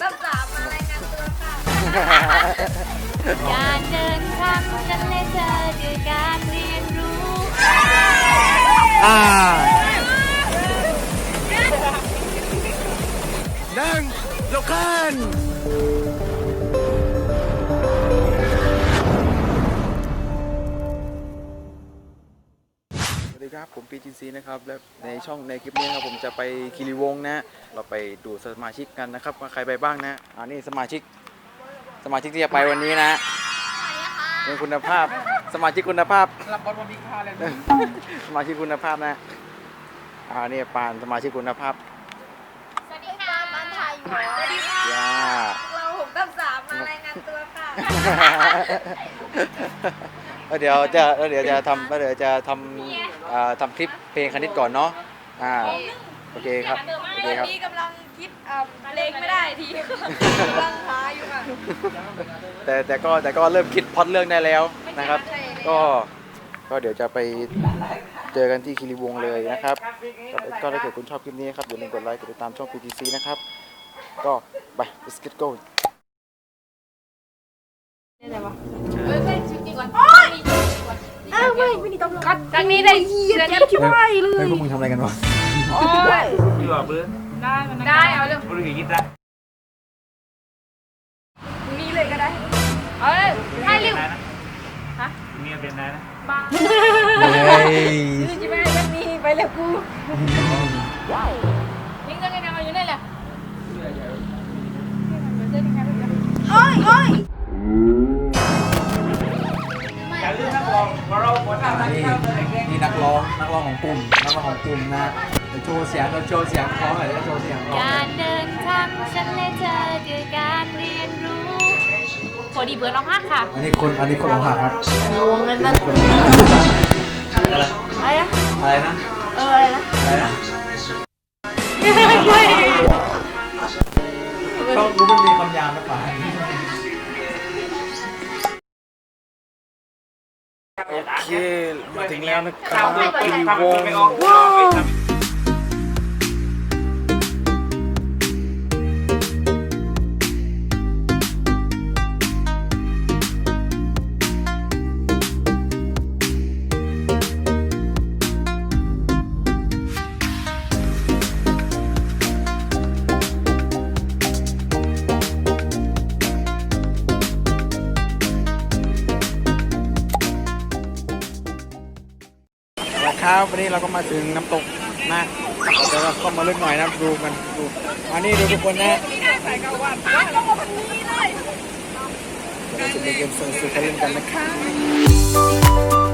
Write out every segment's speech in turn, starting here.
ตั้งสามมารายงานตัวค่ะการเดินทางฉันและเธอด้วยการเรียนรู้อ่าหนึ่งลุกขึ้น ครับ ผม PGC นะครับ และในช่องในคลิปนี้ครับผมจะไปคีรีวงศ์นะ เราไปดูสมาชิกกันนะครับว่าใครไปบ้างนะอันนี้สมาชิก สมาชิกที่จะไปวันนี้นะเป็นคุณภาพ สมาชิกคุณภาพ รับบอลวันนี้ค่าเลยสมาชิกคุณภาพนะอ่านี่ปานสมาชิกคุณภาพสวัสดีค่ะบ้านไทยอยู่สวัสดีค่ะย่าเราหกตั้งสามมารายงานตัวค่ะแล้วเดี๋ยวจะแล้วเดี๋ยวจะทำแล้วเดี๋ยวจะทำ อ่าทำคลิปเพลงคณิตก่อนเนาะอ่าโอเคครับโอเคตอนครับ นี้กำลังคิดเอ่อเพลงไม่ได้ทีกำลังหาอยู่ค่ะ แต่แต่ก็แต่ก็เริ่มคิดพล็อดเรื่องได้แล้วนะครับใช่แล้ว ก็ก็เดี๋ยวจะไปเจอกันที่คีรีวงศ์เลยนะครับก็ก็ถ้าเกิดคุณชอบคลิปนี้ครับอย่าลืมกดไลค์กดติดตามช่อง PTC นะครับ ก็ไป let's get go ไม่นี่ต้องกัดครั้งนี้ได้เยียดที่ไหวเลยเฮ้ยพวกมึงทำอะไรกันวะโอ้ยดีกว่าเบิ้ลได้เอาเรื่องบริกิจได้นี้เลยก็ได้เอาเลยให้เร็วนะฮะมีเป็นได้นะบ้าเฮ้ยคือจะไปยังมีไปเลยกูยิงกันกันมาอยู่นี่แหละโอ้ยโอ้ย ลืมนะบอกว่าเราควรทำอะไรนี่ครับอะไรแกนี่นักร้องนักร้องของกลุ่มนักร้องของกลุ่มนะเดี๋ยวโชว์เสียงเราโชว์เสียงร้องหน่อยแล้วโชว์เสียงร้องการเดินทางฉันและเธอด้วยการเรียนรู้พอดีเบิร์ดร้องฮักค่ะอันนี้คนอันนี้คนของหักครับวงเงินนั่นอะไรอะไรนะอะไรนะเอออะไรนะอะไรนะ งแล้วนะครับทำคีรีทำวง ไปศ์ออกไปทำนะครับวันนี้เราก็มาถึงน้ำตกนะเดี๋ยวเราเข้ามาลึกหน่อยนะดูกันดูอันนี้ดูทุกคนนะเราจะไปเกมสนุกๆเล่นกันนะครับ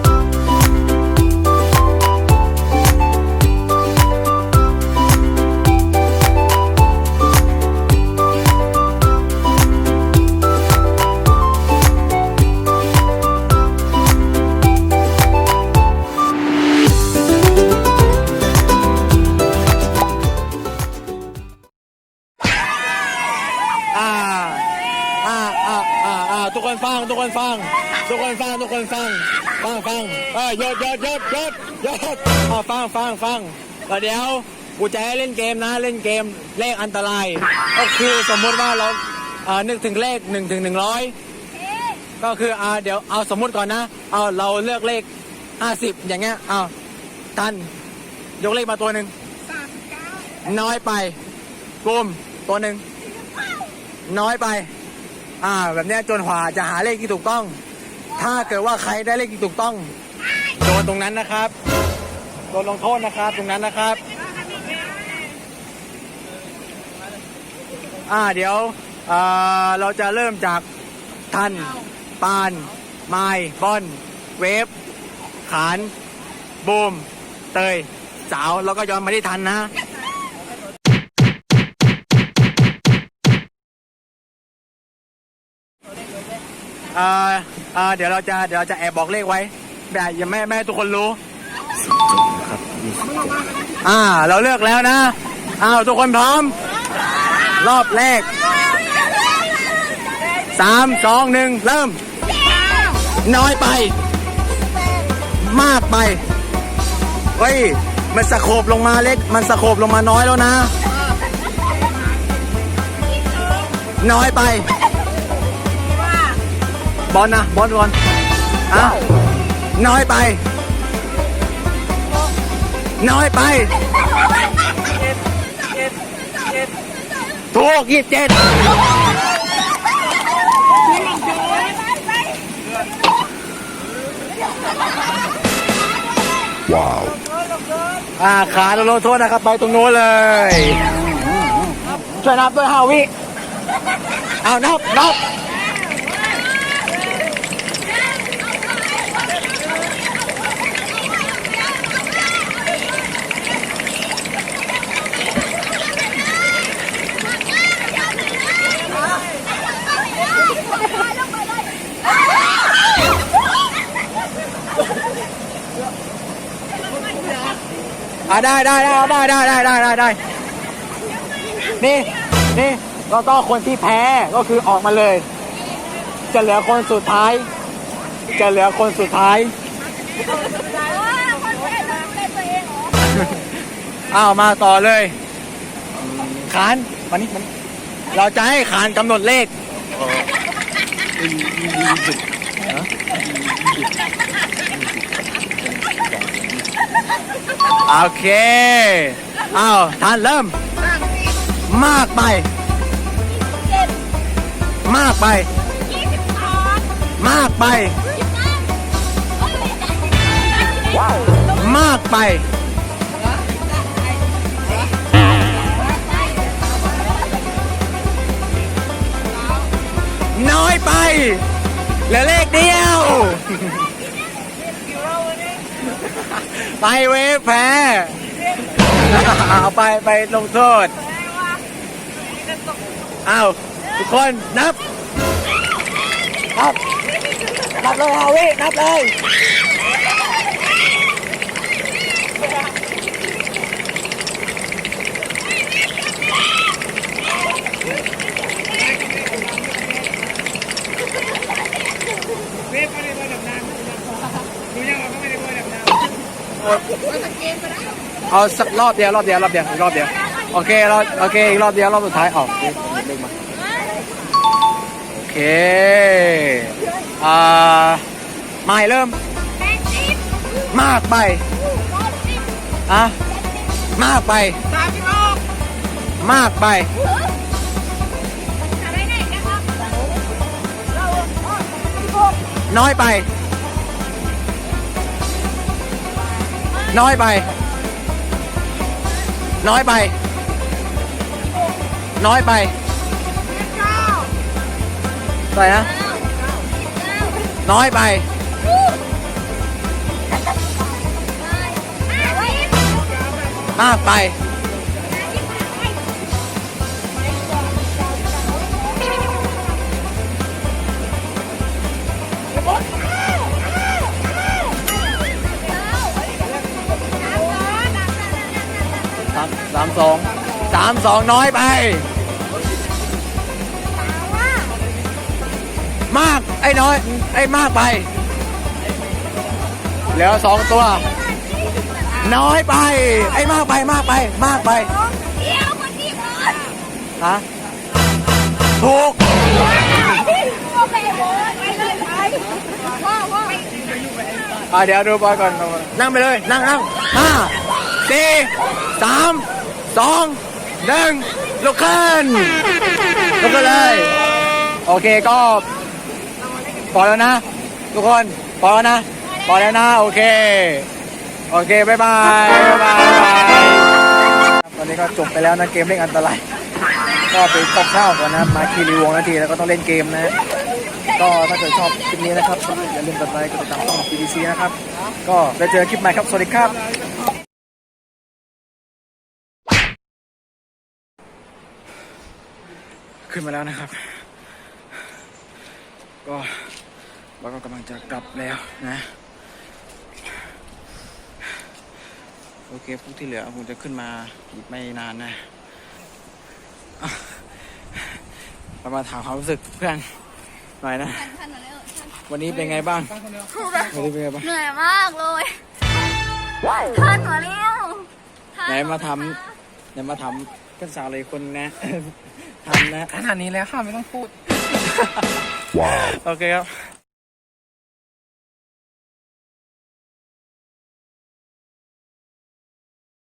อ่าอ่าอ่าอ่าอ่าทุกคนฟังทุกคนฟัง ทุกคนฟังทุกคนฟังฟังฟังเออหยดหยดหยดหยดหยดอ่าฟังฟังฟังแล้วเดี๋ยวกูจะให้เล่นเกมนะเล่นเกมเลขอันตราย ก็คือสมมติว่าเราอ่านึกถึงเลขหนึ่งถึงหนึ่งร้อยก็คืออ่าเดี๋ยวเอาสมมติก่อนนะเอาเราเลือกเลขห้าสิบอย่างเงี้ยเอาทันยกเลขมาตัวหนึ่งน้อยไปกลุ่มตัวหนึ่ง น้อยไป อ่า แบบนี้จนกว่าจะหาเลขที่ถูกต้อง ถ้าเกิดว่าใครได้เลขที่ถูกต้องโดนตรงนั้นนะครับโดนลงโทษนะครับตรงนั้นนะครับ อ่าเดี๋ยวอ่าเราจะเริ่มจากทัน ปาน ไมายบอน เวฟ ขาน บูม เตย สาว แล้วก็ย้อนมาที่ทันนะ อ่าอ่าเดี๋ยวเราจะเดี๋ยวเราจะแอบบอกเลขไว้แบบอย่าแม่แม่ให้ทุกคนรู้ อ่า เราเลือกแล้วนะ อ้าวทุกคนพร้อม รอบแรกสามสองหนึ่งเริ่ม น้อยไป มากไป เฮ้ย มันสะโคบลงมาเล็ก มันสะโคบลงมาน้อยแล้วนะ น้อยไป บอลนะบอลบอลอะน้อยไป น้อยไปถูกยี่สิบเจ็ดว้าวอ่าขาโดนลงโทษนะครับ ไปตรงโน้นเลย ช่วยนับด้วยห้าวิ เอานับนับ ได้ได้ได้ได้ได้ได้ได้ได้ได้นี่นี่เราต้องคนที่แพ้ก็คือออกมาเลย จะเหลือคนสุดท้าย จะเหลือคนสุดท้ายอ้าวมาต่อเลยขานมานี่มันเราจะให้ขานกำหนดเลข โอเคอ้าวท่านเริ่ม มากไป มากไป มากไป มากไป น้อยไปเหลือเลขเดียว ไปเวฟแพ้เอาไปไปลงโทษเอาทุกคนนับนับนับเลยฮาวินับเลย เวฟก็ได้บอลแบบนั้นดูยังเราก็ไม่ได้บอลแบบนั้น เอาสักรอบเดียวรอบเดียวรอบเดียวอีกรอบเดียวโอเครอบโอเคอีกรอบเดียวรอบสุดท้ายออกเด็กมาโอเคอ่าไม่เริ่ม มากไปอะมากไปมากไปน้อยไป น้อยไป น้อยไป น้อยไปเท่าไหร่นะ น้อยไปมากไป สามสองสามสองน้อยไป มากไอ้น้อยไอ้มากไปเหลือสองตัว น้อยไป ไอ้มากไปมากไป มากไปฮะถูกอะเดี๋ยวดูบอลก่อนนั่งไปเลย นั่งนั่งห้าสี่สาม สองหนึ่งลุกขึ้นลุกขึ้นเลย โอเคก็พอแล้วนะ ทุกคนพอแล้วนะพอแล้วนะ โอเค โอเคบายบายบายบายตอนนี้ก็จบไปแล้วนะ เกมเล่นอันตราย ก็ไปตกข้าวก่อนนะมาคีรีวงนาทีแล้วก็ต้องเล่นเกมนะ ก็ถ้าเกิดชอบคลิปนี้นะครับอย่าลืมกดไลค์กดติดตามช่อง PDC นะครับ ก็ไปเจอคลิปใหม่ครับ สวัสดีครับ ขึ้นมาแล้วนะครับ ก็เราก็กำลังจะกลับแล้วนะโอเคพวกที่เหลือคงจะขึ้นมาอีกไม่นานนะอะเรามาถามความรู้สึกเพื่อนหน่อยนะ วันนี้เป็นไงบ้างวันนี้เป็นไงบ้าง เหนื่อยมากเลยท่านหัวเลี้ยวไหนมาทำไหนมาทำกันสาวเลยคนนะ ทันแล้วขนาดนี้แล้วค่ะไม่ต้องพูด ว้าว โอเคครับ